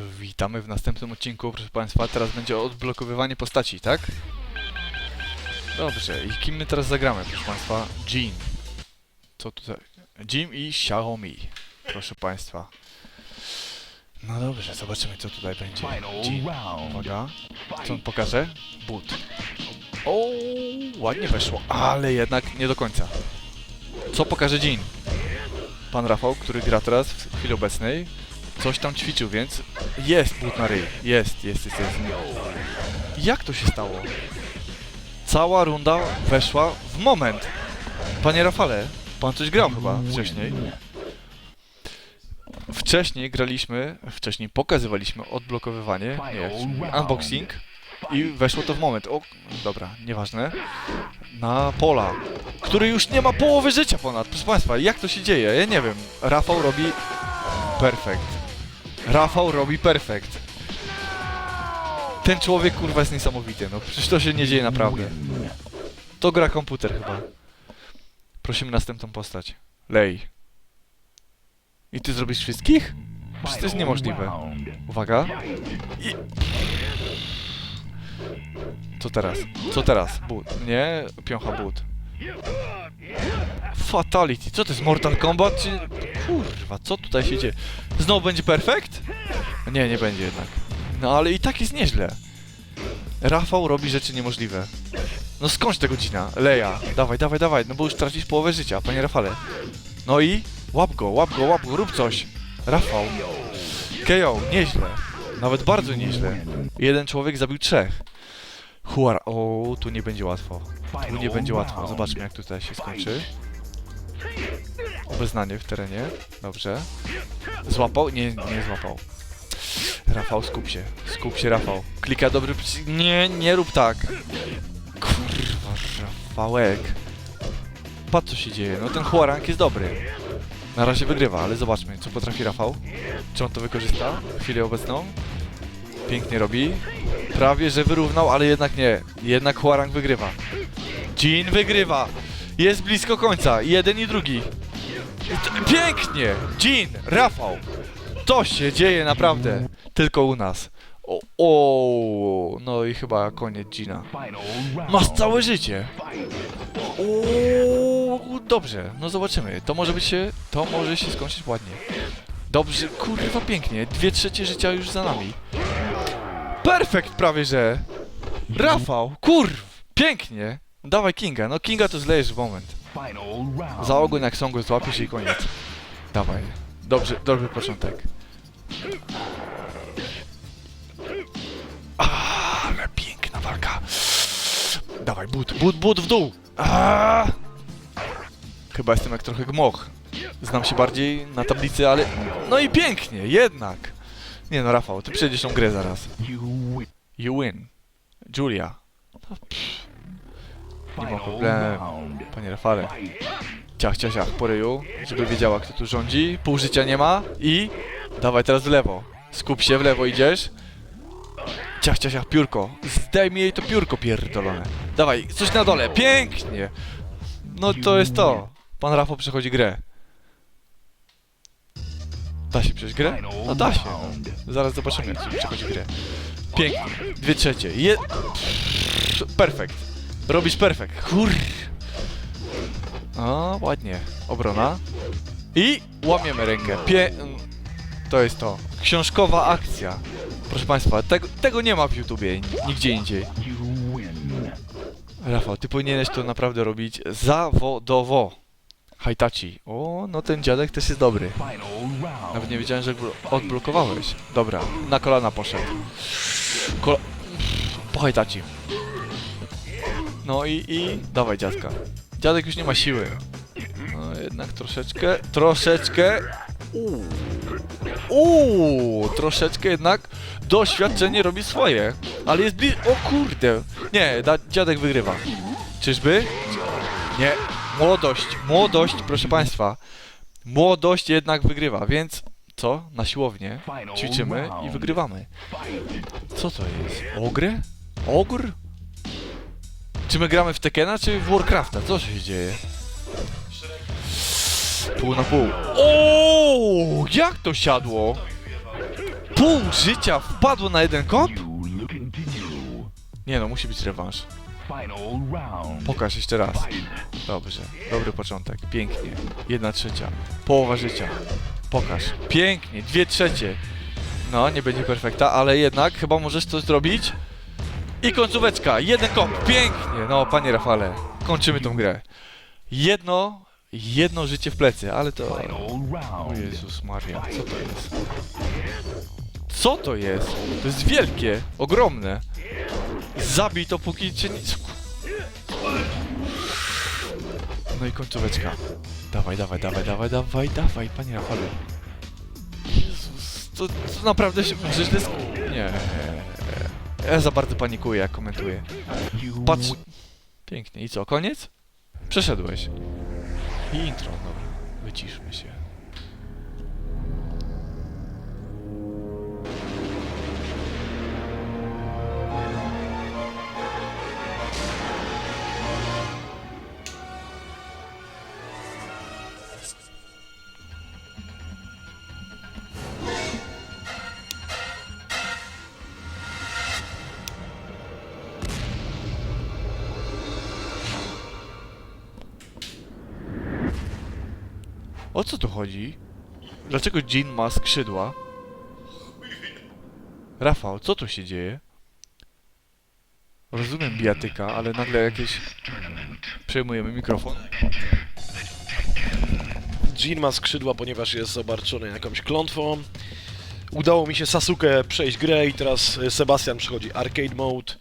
Witamy w następnym odcinku, proszę Państwa. Teraz będzie odblokowywanie postaci, tak? Dobrze, i kim my teraz zagramy, proszę Państwa? Jin. Co tutaj? Jim i Xiaomi, proszę Państwa. No dobrze, zobaczymy co tutaj będzie. Jin. Uwaga. Co on pokaże? But. O, ładnie weszło, ale jednak nie do końca. Co pokaże Jin? Pan Rafał, który gra teraz w chwili obecnej, coś tam ćwiczył, więc jest but na ryj. Jest, jest, jest, jest. Jak to się stało? Cała runda weszła w moment. Panie Rafale, pan coś grał chyba wcześniej. Wcześniej graliśmy, wcześniej pokazywaliśmy odblokowywanie, nie, unboxing i weszło to w moment. O, dobra, nieważne. Na Pola, który już nie ma połowy życia ponad. Proszę Państwa, jak to się dzieje? Ja nie wiem. Rafał robi perfekt. Rafał robi perfekt. Ten człowiek kurwa jest niesamowity. No przecież to się nie dzieje naprawdę. To gra komputer chyba. Prosimy następną postać. Lej. I ty zrobisz wszystkich? Przecież to jest niemożliwe. Uwaga. I... Co teraz? Co teraz? But. Nie, piącha but. Fatality. Co to jest Mortal Kombat? Czy... Kurwa, co tutaj się dzieje? Znowu będzie perfekt? Nie, nie będzie jednak. No ale i tak jest nieźle. Rafał robi rzeczy niemożliwe. No skądś tego dzina? Leja. Dawaj, dawaj, dawaj, no bo już tracisz połowę życia, panie Rafale. No i? Łap go, łap go, łap go, rób coś. Rafał. KO, nieźle. Nawet bardzo nieźle. Jeden człowiek zabił trzech. Huar, o, tu nie będzie łatwo. Tu nie będzie łatwo. Zobaczmy, jak tutaj się skończy. Obeznanie w terenie. Dobrze. Złapał? Nie, nie złapał. Rafał, skup się. Skup się, Rafał. Klika dobry przycisk. Nie, nie rób tak. Kurwa, Rafałek. Patrz, co się dzieje. No ten Huarang jest dobry. Na razie wygrywa, ale zobaczmy, co potrafi Rafał. Czy on to wykorzysta w chwili obecną? Pięknie robi. Prawie, że wyrównał, ale jednak nie. Jednak Huarang wygrywa. Jin wygrywa. Jest blisko końca. Jeden i drugi. Pięknie! Jin, Rafał. To się dzieje naprawdę. Tylko u nas. O, o, no i chyba koniec Gina. Masz całe życie. O, dobrze, no zobaczymy. To może być się, to może się skończyć ładnie. Dobrze, kurwa pięknie. Dwie trzecie życia już za nami. Perfekt prawie, że. Rafał, kurw, pięknie. Dawaj Kinga, no Kinga to zlejesz w moment. Za ogon jak są go i koniec. Dawaj. Dobrze, dobry początek. Ale piękna walka. Dawaj, but, but, but w dół. Aaaa! Chyba jestem jak trochę gmoch. Znam się bardziej na tablicy, ale... No i pięknie, jednak. Nie no, Rafał, ty przejdziesz tą grę zaraz. You win. Julia. No, pff. Nie ma problemu. Panie Rafale. Ciach, ciach, ciach, po ryju, żeby wiedziała, kto tu rządzi. Pół życia nie ma i... Dawaj teraz w lewo. Skup się, w lewo idziesz. Ciach, ciach, ciach, piórko. Zdejmij jej to piórko pierdolone. Dawaj, coś na dole, pięknie. No to jest to. Pan Rafał przechodzi grę. Da się przejść grę? No da się. No. Zaraz zobaczymy, jak się przechodzi grę. Pięknie. Dwie trzecie. Je... Perfekt. Robisz perfekt. Kur... O, ładnie. Obrona. I łamiemy rękę. Pie... To jest to. Książkowa akcja. Proszę Państwa, tego, tego nie ma w YouTubie, nigdzie indziej. Rafał, ty powinieneś to naprawdę robić zawodowo. Hajtaci. O, no ten dziadek też jest dobry. Nawet nie wiedziałem, że odblokowałeś. Dobra, na kolana poszedł. Kol... Po hajtaci. No i, i... Dawaj dziadka. Dziadek już nie ma siły. No jednak troszeczkę, troszeczkę... Uuu. Troszeczkę jednak doświadczenie robi swoje. Ale jest bli... O kurde. Nie, dziadek wygrywa. Czyżby? Nie. Młodość, młodość, proszę państwa. Młodość jednak wygrywa, więc co? Na siłownię ćwiczymy i wygrywamy. Co to jest? Ogry? Ogr? Czy my gramy w Tekena, czy w Warcrafta? Co się dzieje? Pół na pół. O, jak to siadło? Pół życia wpadło na jeden you. Nie no, musi być rewanż. Pokaż jeszcze raz. Dobrze, dobry początek, pięknie. Jedna trzecia, połowa życia. Pokaż. Pięknie, dwie trzecie. No, nie będzie perfekta, ale jednak chyba możesz to zrobić. I końcóweczka, jeden kop, pięknie. No, panie Rafale, kończymy tą grę. Jedno, jedno życie w plecy, ale to... O. Jezus Maria, co to jest? Co to jest? To jest wielkie, ogromne. Zabij to póki cię nie... No i końcóweczka. Dawaj, dawaj, dawaj, dawaj, dawaj, dawaj, panie Rafale. Jezus, to, to naprawdę się... To jest... Nie... Ja za bardzo panikuję, jak komentuję. Patrz... Pięknie. I co, koniec? Przeszedłeś. I intro, dobra. Wyciszmy się. O co tu chodzi? Dlaczego Jean ma skrzydła? Rafał, co tu się dzieje? Rozumiem bijatyka, ale nagle jakieś... Przejmujemy mikrofon. Jin ma skrzydła, ponieważ jest obarczony jakąś klątwą. Udało mi się Sasuke przejść grę i teraz Sebastian przechodzi arcade mode.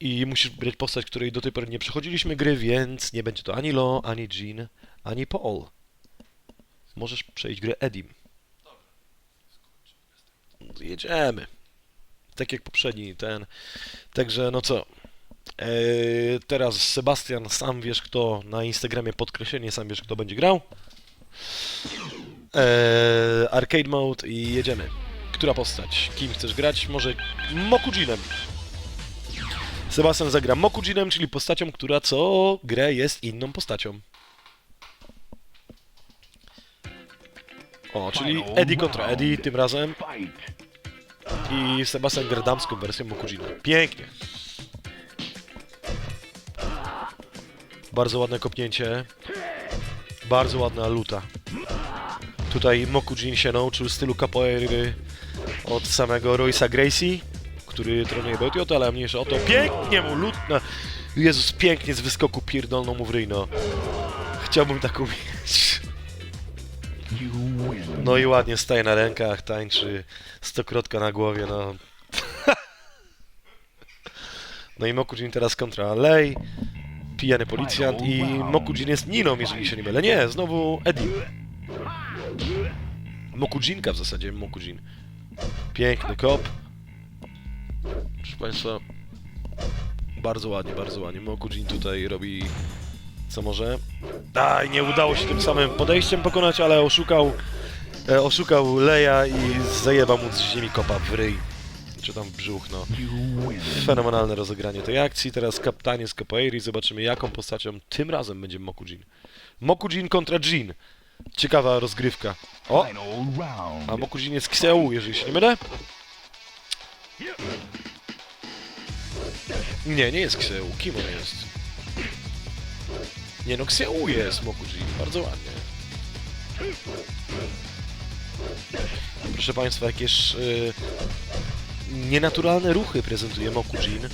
I musisz wybrać postać, której do tej pory nie przechodziliśmy gry, więc nie będzie to ani Lo, ani Jin, ani Paul. Możesz przejść grę Edim. Jedziemy. Tak jak poprzedni ten. Także no co. Eee, teraz Sebastian, sam wiesz kto, na Instagramie podkreślenie, sam wiesz kto będzie grał. Eee, arcade mode i jedziemy. Która postać? Kim chcesz grać? Może Mokujinem. Sebastian zagra Mokujinem, czyli postacią, która co grę jest inną postacią. O, czyli Eddie kontra Eddie tym razem i Sebastian gra damską wersję Mokujina. Pięknie. Bardzo ładne kopnięcie. Bardzo ładna luta. Tutaj Mokujin się nauczył stylu capoeiry od samego Roysa Gracie, który trenuje Beutiot, ale mniejsza o to. Pięknie mu lutna. Jezus, pięknie z wyskoku pierdolną mu w ryj, no. Chciałbym taką mieć. No i ładnie staje na rękach, tańczy, stokrotka na głowie, no. No i Mokujin teraz kontra Lei, pijany policjant i Mokujin jest Niną, jeżeli się nie mylę. Nie, znowu Eddie. Mokujinka w zasadzie, Mokujin. Piękny kop. Proszę Państwa, bardzo ładnie, bardzo ładnie. Mokujin tutaj robi co może. Daj, nie udało się tym samym podejściem pokonać, ale oszukał e, oszukał Leja i zajeba mu z ziemi kopa w ryj. Czy tam w brzuch, no. Fenomenalne rozegranie tej akcji. Teraz kapitanie z Capoeiri. Zobaczymy, jaką postacią tym razem będzie Mokujin. Mokujin kontra Jin. Ciekawa rozgrywka. O! A Mokujin jest Xiao, jeżeli się nie mylę. Nie, nie jest Xiao. Kim on jest? Nie no, Xiao jest Mokujin. Bardzo ładnie. Proszę Państwa, jakieś y, nienaturalne ruchy prezentuje Mokujin.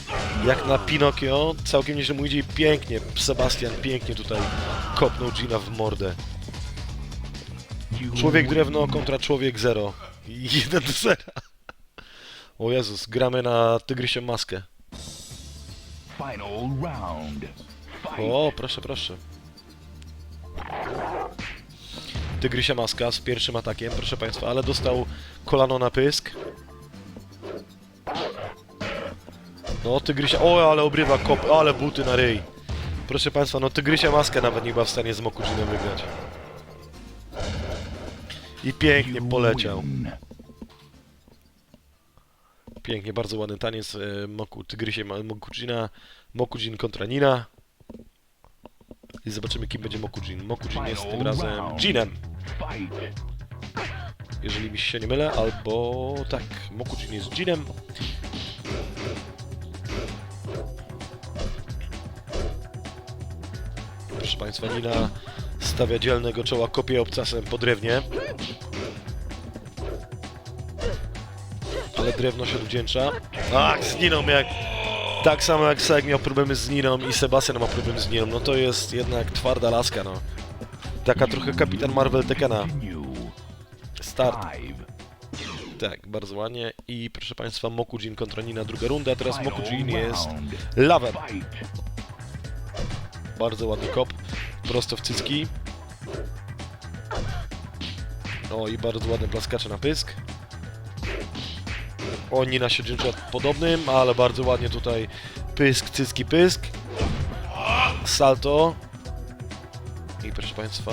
Jak na Pinokio, całkiem nieźle mu idzie pięknie. Sebastian pięknie tutaj kopnął Gina w mordę. Człowiek drewno kontra człowiek zero. I Jeden do zera. O Jezus, gramy na tygrysie maskę. Final round. O, proszę, proszę. Tygrysia maska z pierwszym atakiem, proszę Państwa, ale dostał kolano na pysk. No, Tygrysia... O, ale obrywa kop, ale buty na ryj. Proszę Państwa, no Tygrysia maskę nawet nie była w stanie z Mokujinem wygrać. I pięknie poleciał. Pięknie, bardzo ładny taniec e, Moku, Tygrysie Mokujina. Mokujin kontra Nina. I zobaczymy, kim będzie Mokujin. Mokujin jest tym razem Jinem. Jeżeli mi się nie mylę, albo tak, Mokujin jest Jinem. Proszę Państwa, Nina stawia dzielnego czoła kopię obcasem po drewnie. Ale drewno się odwdzięcza. Ach, z Niną jak... Tak samo jak Sek miał problemy z Niną i Sebastian ma problemy z Niną, no to jest jednak twarda laska, no. Taka trochę kapitan Marvel Tekena. Start. Tak, bardzo ładnie. I proszę Państwa, Mokujin kontra Nina, druga runda. Teraz Mokujin jest lawem. Bardzo ładny kop. Prosto w cycki. O, i bardzo ładne plaskacze na pysk. O, Nina się podobnym, ale bardzo ładnie tutaj pysk, cycki, pysk. Salto. I proszę Państwa...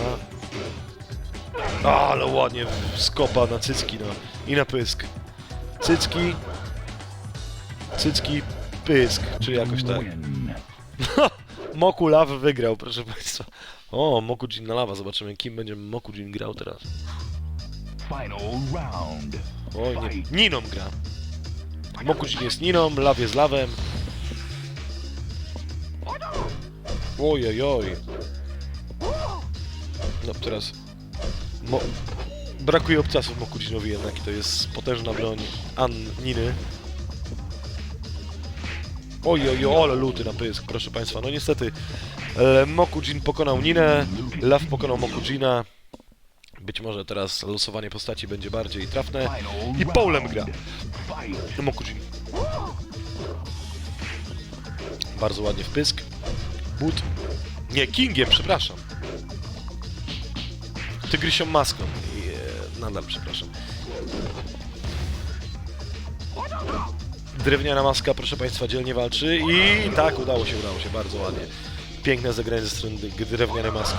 Ale ładnie skopa na cycki, no. I na pysk. Cycki. Cycki, pysk, czy jakoś tak. Moku Law wygrał, proszę Państwa. O, Mokujin na lawa. Zobaczymy, kim będzie Mokujin grał teraz. Final round. Oj, nie. Niną gra. Mokujin jest Niną, Law jest Lawem. Oj, oj, oj. No, teraz... Mo... Brakuje obcasów Mokujinowi jednak i to jest potężna broń An Niny. Oj, oj, oj, ale luty na pysk, proszę Państwa. No niestety, Mokujin pokonał Ninę, Law pokonał Mokujina. Być może teraz losowanie postaci będzie bardziej trafne. I Paulem gra. Mokujin. Bardzo ładnie w pysk. But. Nie, Kingiem, przepraszam. Tygrysią maską. Nadal przepraszam. Drewniana maska, proszę Państwa, dzielnie walczy i tak, udało się, udało się, bardzo ładnie. Piękne zagranie ze strony drewnianej maski.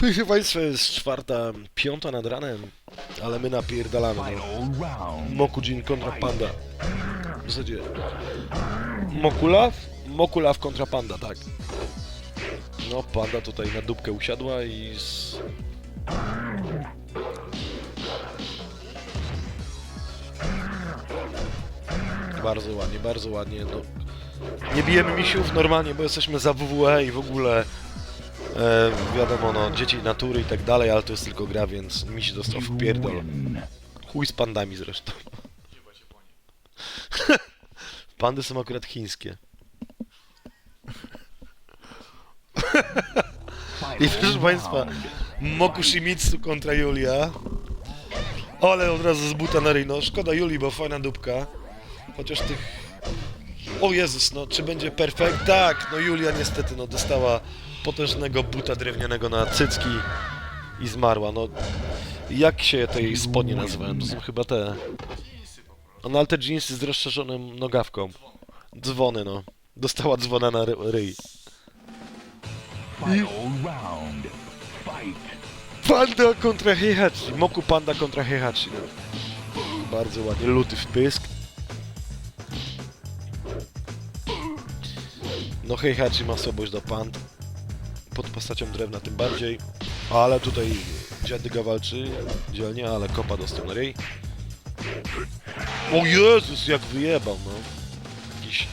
Proszę Państwa, jest czwarta, piąta nad ranem, ale my napierdalamy. No. Mokujin kontra Panda. W zasadzie... Mokulaw? Mokulaw kontra Panda, tak. No, Panda tutaj na dupkę usiadła i... Z... Bardzo ładnie, bardzo ładnie, no. Nie bijemy misiów normalnie, bo jesteśmy za WWE i w ogóle... E, wiadomo, no, dzieci natury i tak dalej, ale to jest tylko gra, więc misi dostał w pierdol. Chuj z pandami zresztą. Pandy są akurat chińskie. I proszę Państwa. Mokushimitsu kontra Julia. Ale od razu z buta na ryj. No szkoda Julii, bo fajna dupka. Chociaż tych... O Jezus, no czy będzie perfekt? Tak, no Julia niestety no dostała potężnego buta drewnianego na cycki i zmarła. No jak się tej spodnie nazywają? To są chyba te... No ale te jeansy z rozszerzoną nogawką. Dzwony, no. Dostała dzwona na ry- ryj. Panda kontra Heihachi. Moku Panda kontra Heihachi. Bardzo ładnie. Luty wpysk. No Heihachi ma słabość do pand. Pod postacią drewna tym bardziej. Ale tutaj dziadyga walczy dzielnie, ale kopa dostał na. O Jezus, jak wyjebał, no. Jakiś...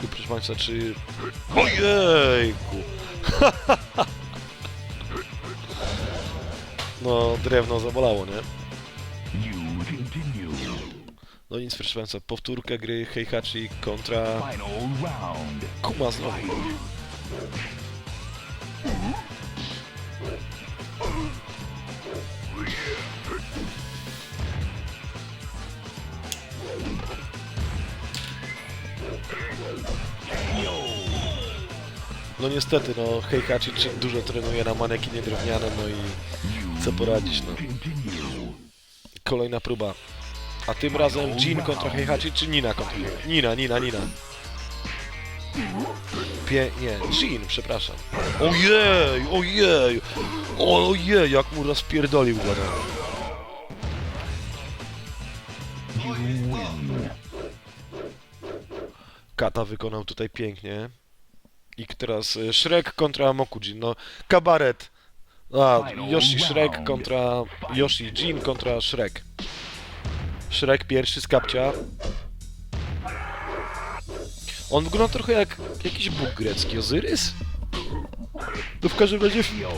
Tu proszę Państwa, czy... Ojejku! No, drewno zabolało, nie? No nic, proszę Państwa, powtórka gry Heihachi kontra. Kuma znowu. No niestety, no Heihachi dużo trenuje na manekinie drewnianym, no i co poradzić, no. Kolejna próba. A tym razem Jin kontra Heihachi czy Nina kontra Heihachi? Nina, Nina, Nina. Pie... nie, Jin, przepraszam. Ojej, ojej, ojej, jak mu rozpierdolił win. Kata wykonał tutaj pięknie. I teraz y, Shrek kontra Mokujin. No, kabaret. A, Yoshi Shrek kontra Yoshi Jin kontra Shrek. Shrek pierwszy z kapcia. On wygląda trochę jak jakiś bóg grecki. Ozyrys? To w każdym razie... Yo.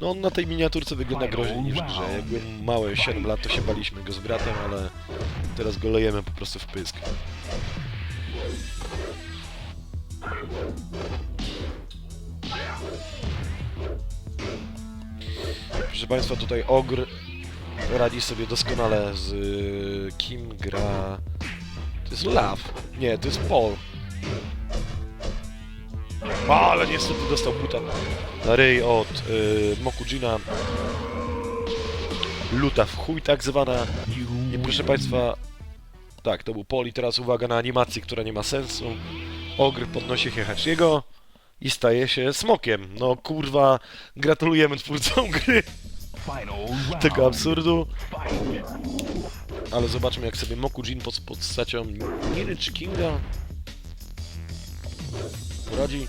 No on na tej miniaturce wygląda groźniej niż grze. Jak byłem mały, 7 lat, to się baliśmy go z bratem, ale teraz go lejemy po prostu w pysk. Proszę Państwa, tutaj Ogr radzi sobie doskonale z y, kim gra... To jest Lav. Nie, to jest Paul. A, ale niestety dostał buta na ryj od y, Mokujina. Luta w chuj tak zwana. I proszę Państwa, tak, to był Poli. Teraz uwaga na animację, która nie ma sensu. Ogr podnosi Heihachiego i staje się smokiem. No kurwa, gratulujemy twórcom gry. Tego absurdu. Ale zobaczmy jak sobie Mokujin pod postacią Niry czy Kinga poradzi.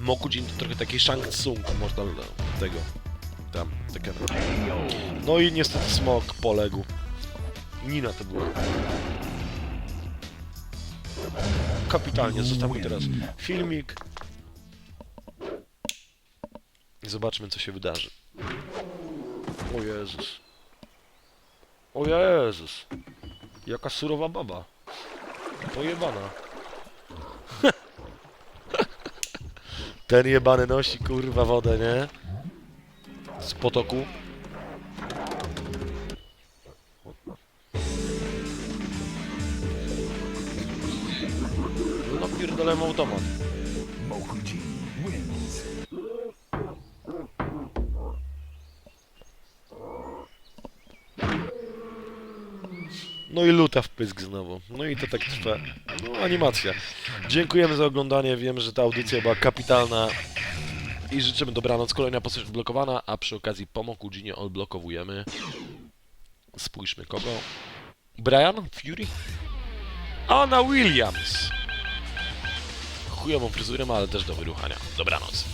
Mokujin to trochę taki Shang Tsung można tego. Tam, taka. No i niestety smok poległ. Nina to była. Kapitalnie, zostawmy teraz filmik. I zobaczmy, co się wydarzy. O Jezus. O Jezus. Jaka surowa baba. Pojebana. Ten jebany nosi kurwa wodę, nie? Z potoku. Automat. No i luta w pysk znowu. No i to tak trwa. No animacja. Dziękujemy za oglądanie. Wiem, że ta audycja była kapitalna. I życzymy dobranoc. Kolejna postać odblokowana, a przy okazji po Mokudzinie odblokowujemy. Spójrzmy kogo. Brian? Fury? Anna Williams! Chujową fryzurę, ma, ale też do wyruchania. Dobranoc.